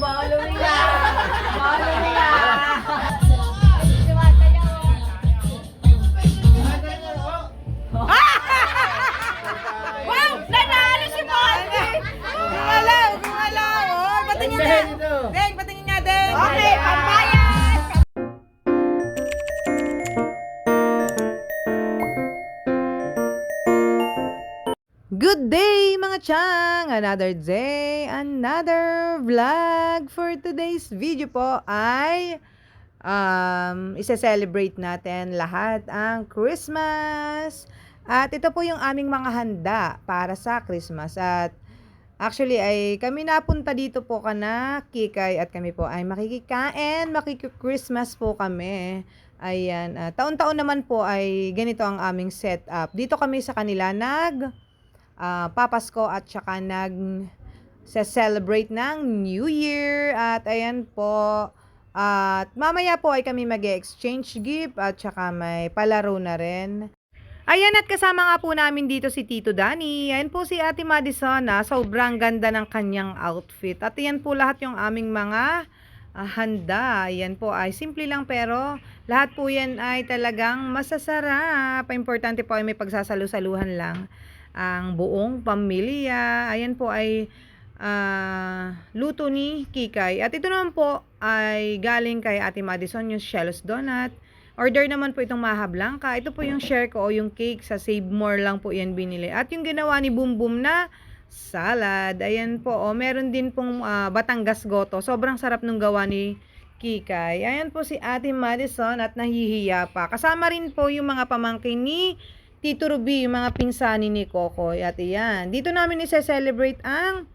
bawal umiga. Bawal Another day, another vlog. For today's video po ay um, isa-celebrate natin lahat ang Christmas. At ito po yung aming mga handa para sa Christmas. At actually ay kami napunta dito po kana Kikay at kami po ay makikikain, makiki-Christmas po kami. Ayan, ah, taon-taon naman po ay ganito ang aming setup. Dito kami sa kanila nag ah, papasko at saka nag celebrate ng New Year at ayan po at mamaya po ay kami mag exchange gift at saka may palaro na rin. Ayan at kasama nga po namin dito si Tito Dani. Ayan po si Ate Madison na sobrang ganda ng kanyang outfit. At ayan po lahat yung aming mga ah, handa. Ayan po ay simple lang pero lahat po yan ay talagang masasarap. Importante po ay may pagsasalu-saluhan lang ang buong pamilya. Ayan po ay ah, luto ni Kikay. At ito naman po ay galing kay Ate Madison yung Shellos Donut. Order naman po itong Maha Blanca. Ito po yung share ko o yung cake sa Save More lang po yan binili. At yung ginawa ni Boom Boom na salad. Ayan po. O, meron din pong ah, Batangas Goto. Sobrang sarap nung gawa ni Kikay. Ayan po si Ate Madison at nahihiya pa. Kasama rin po yung mga pamangkin ni Tito Ruby, yung mga pinsani ni Kokoy. At iyan, dito namin isa-celebrate ang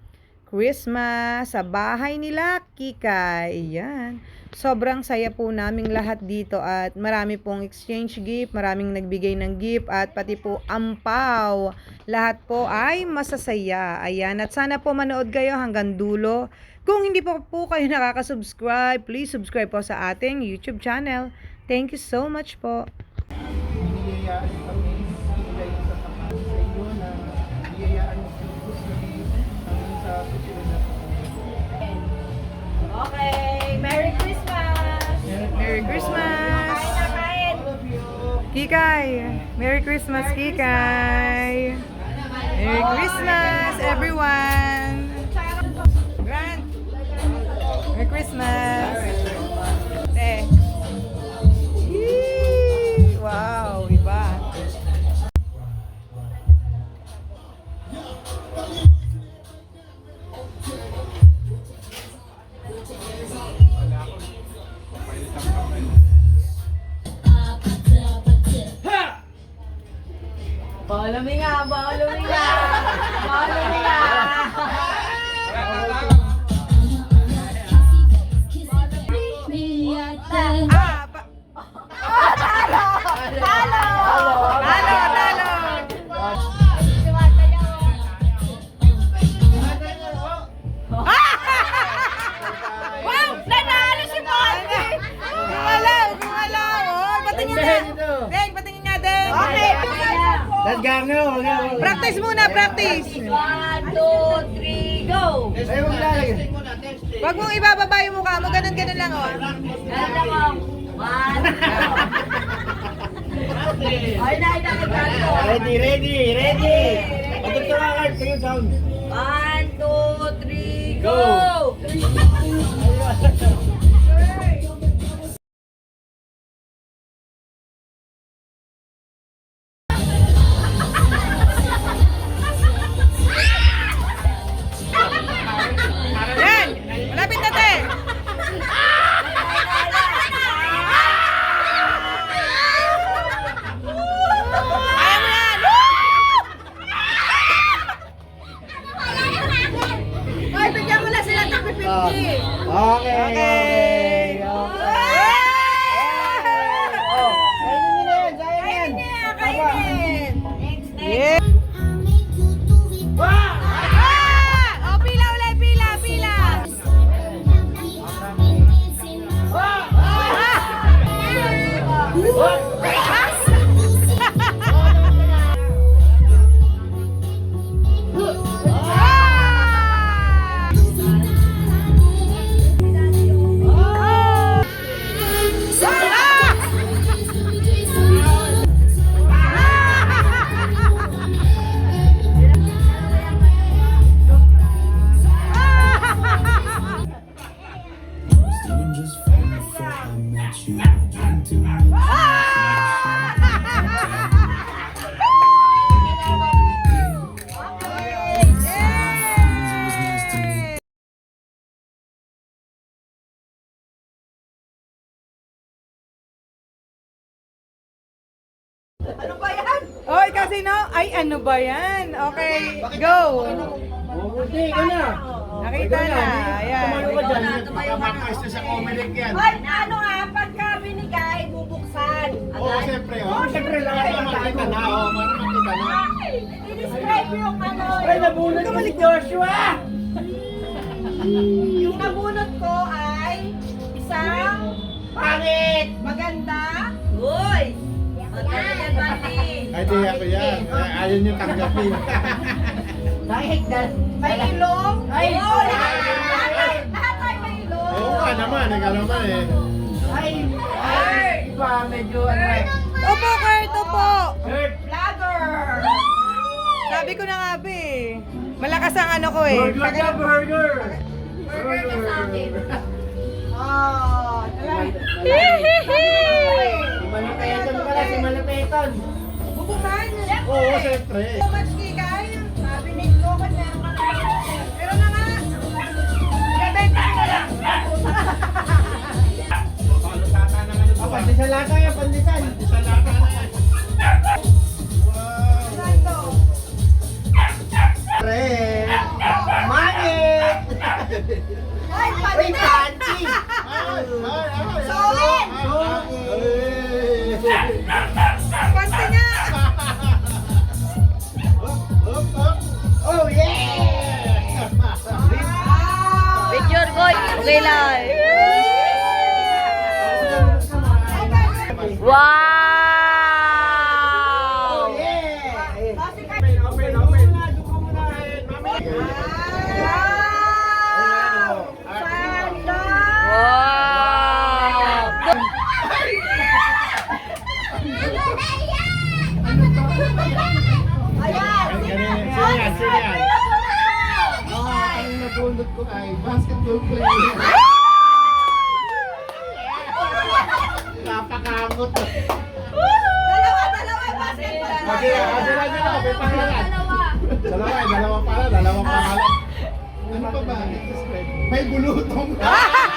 Christmas sa bahay nila, Kikay. Ayan. Sobrang saya po naming lahat dito at marami pong exchange gift, maraming nagbigay ng gift at pati po ampaw. Lahat po ay masasaya. Ayan. At sana po manood kayo hanggang dulo. Kung hindi po po kayo nakaka-subscribe, please subscribe po sa ating YouTube channel. Thank you so much po. Biyayaan Kikay! Merry Christmas, Kikay! Merry Christmas, everyone! Grant! Merry Christmas! Yee! Wow! Iba! Umiga! Bawal umiga! Bawal! Let's go! Practice muna, practice! One, two, three, go! Ay, huwag lalagyan. Huwag mong ibababa yung mukha mo, ganun ganun lang oh. Ako. One, two. Ay, nakita ko. Ready, ready, ready! Patuturakan kayo sound. One, two, three, Go! Ay, ano ba yan? Okay, go. Hindi, ka na. Nakita na. Ayan. Tumayo ka dyan. Tumayo ka na. Baka sa Comelec yan. Hoy, ano nga, pagka binigay, bubuksan. Oo, siyempre. Oo, siyempre. Para makita na. Oo, makita na. Ay, i-describe mo yung ano. Ay, nabunod ka ni Joshua! Yung nabunot ko ay isang pangit, maganda. Uy! Ay, di ako yan. Ay, Ayaw niyo tanggapin. Bakit May ilong? Ay! Oo, lahat, lahat, lahat ay may ilong. Oo nga naman. Ikaw naman eh. Ay! Ay! Iba, medyo ano eh. Opo, Kurt, opo. Hurt! Vlogger! Sabi ko na nga ba eh. Malakas ang ano ko eh. Burger ka, burger! Burger ka sa akin. Oh, Si Malapeton pala, si Malapeton. Bubuksan. Oo, siyempre. So much. Basketball player. Napakamot. Dalawa, dalawa, basketball. Kasi, kasi na ako, may pangalan. Dalawa, eh, dalawa pala, dalawang pangalan. Ano pa ba? May bulutong.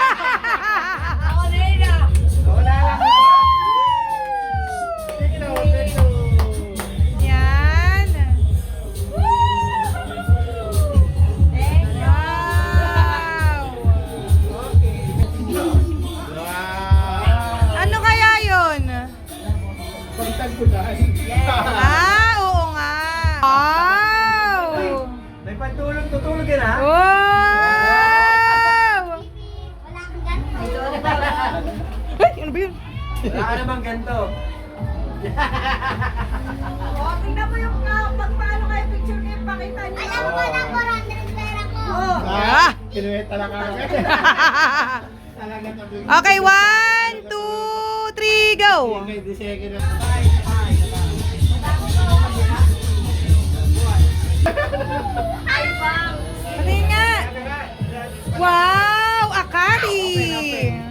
Kinuweta lang ako. Talaga tabi. Okay, one, two, three, go! Okay, di sige na. Ay, bang! Pati nga! Wow! Akari!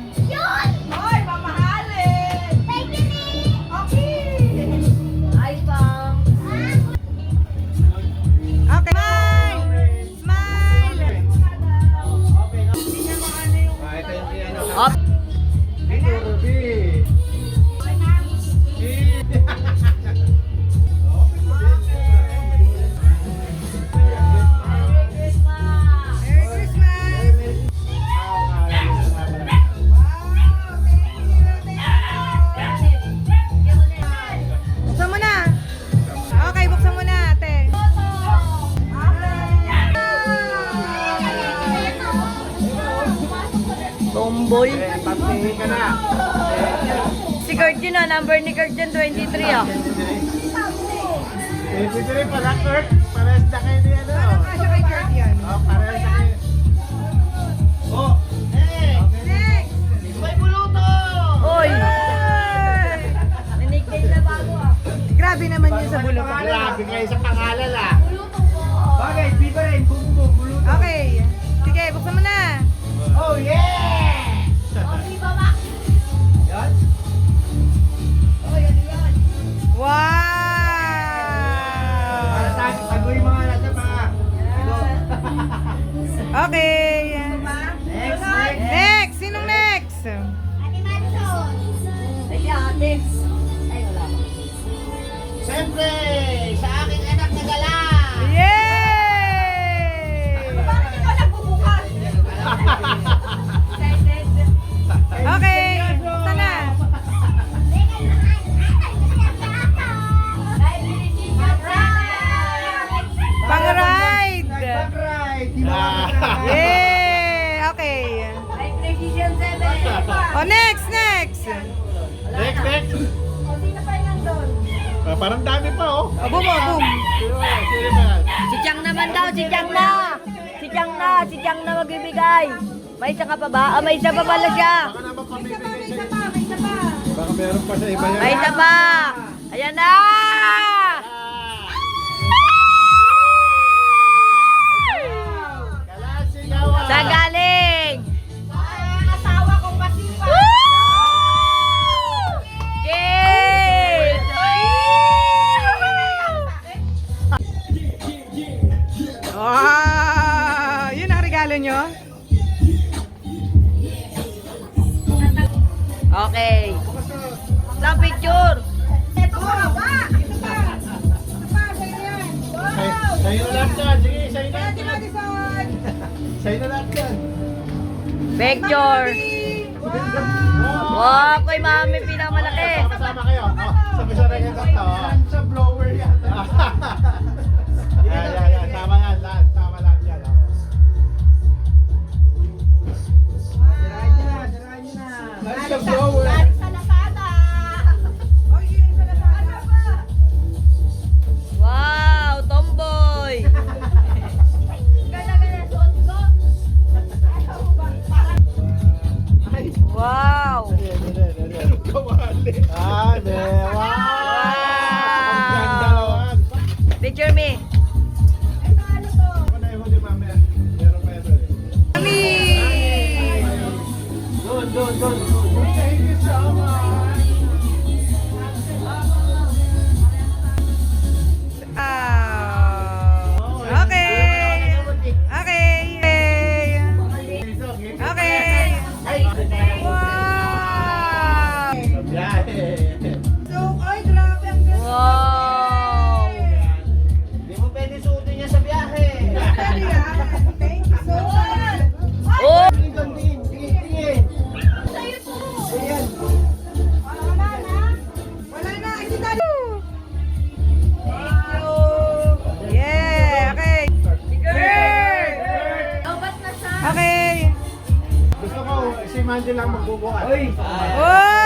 Up. Number ni Kurt yun, 23 ah. Eh, pwede rin pala, Kurt. Parehas na kayo ni ano. Kasya kay Kurt yan. Oh, parehas na kayo. Oh, eh. Next! May buluto! Oy! Ay! Nickname na bago ah. Grabe naman yun sa bulok. Grabe kayo sa pangalan ah. Buluto po. Bagay, pipa rin. Bum, bum, buluto. Okay. Sige, buksan mo na. Oh, yeah! Okay ba Okay. Next, next. Next! Sinong next? Ah, Abo Abum, abum. Ah, si Chang naman daw, si Chang na. Si Chang na, si Chang na magbibigay. May isa ka pa ba? Ah, may isa pa pala siya. Baka meron pa sa iba yan. May isa pa. Ayan na. Sa galing. Okay. Na picture. Sa'yo na lahat yan. Sige, sa'yo na lahat yan. Sa'yo na lahat yan. Picture. Wow, kay mami pinakamalaki. Oh, sama-sama kayo. Sama-sama kayo. Sa blower yan. Ay, Monday lang magbubukas. Oy! Oy!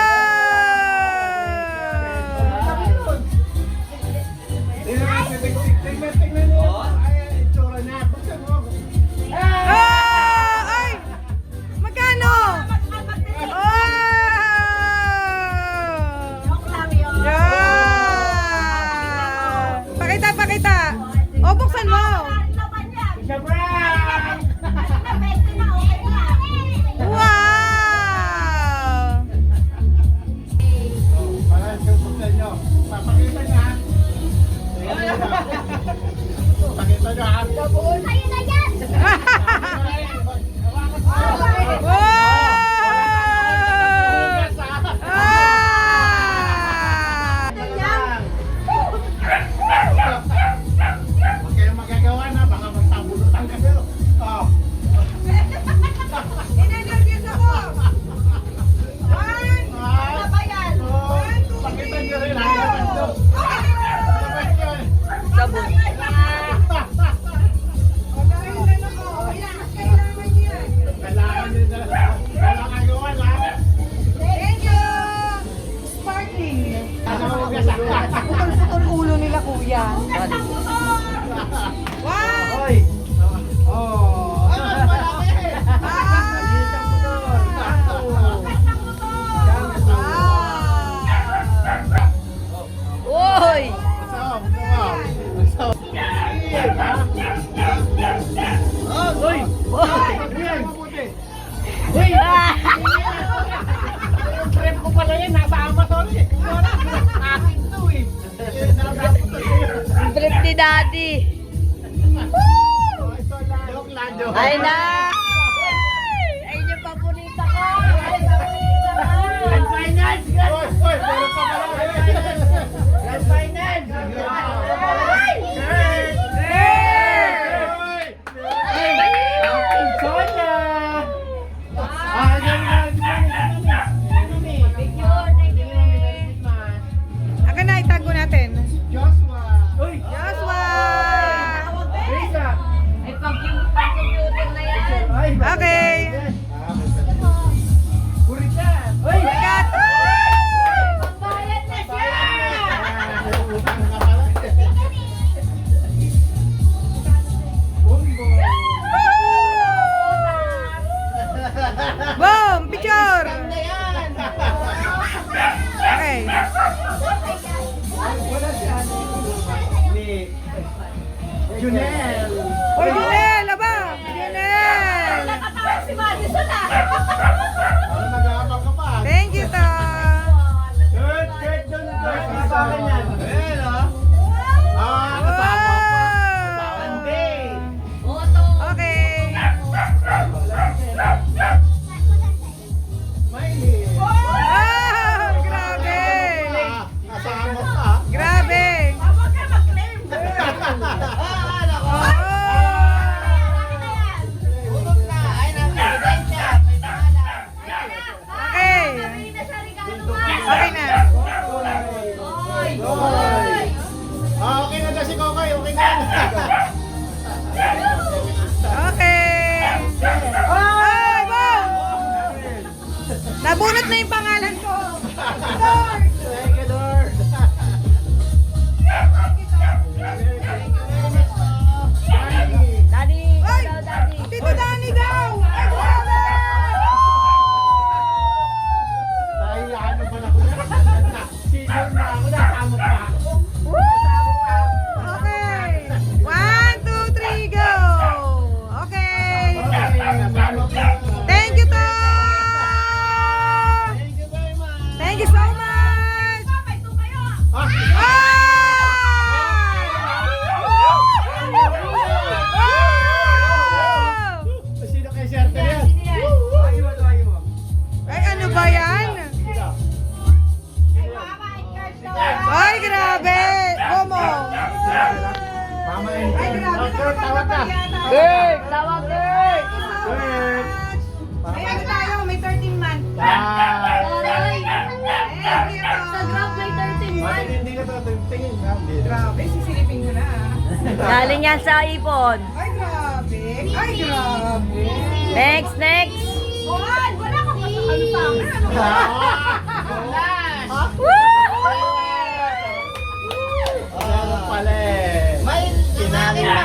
ไม่กินน้เลย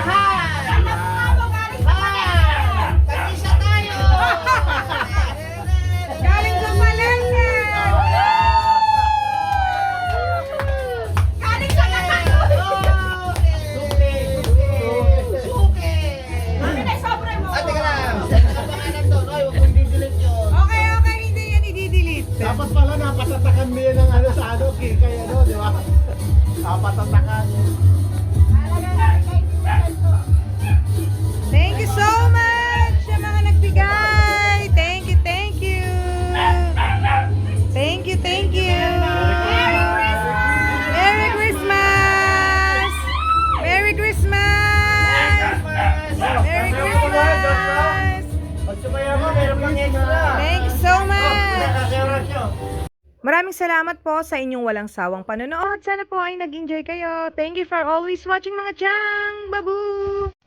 matatakas. sa inyong walang sawang panonood. Sana po ay nag-enjoy kayo. Thank you for always watching mga chang! Babu!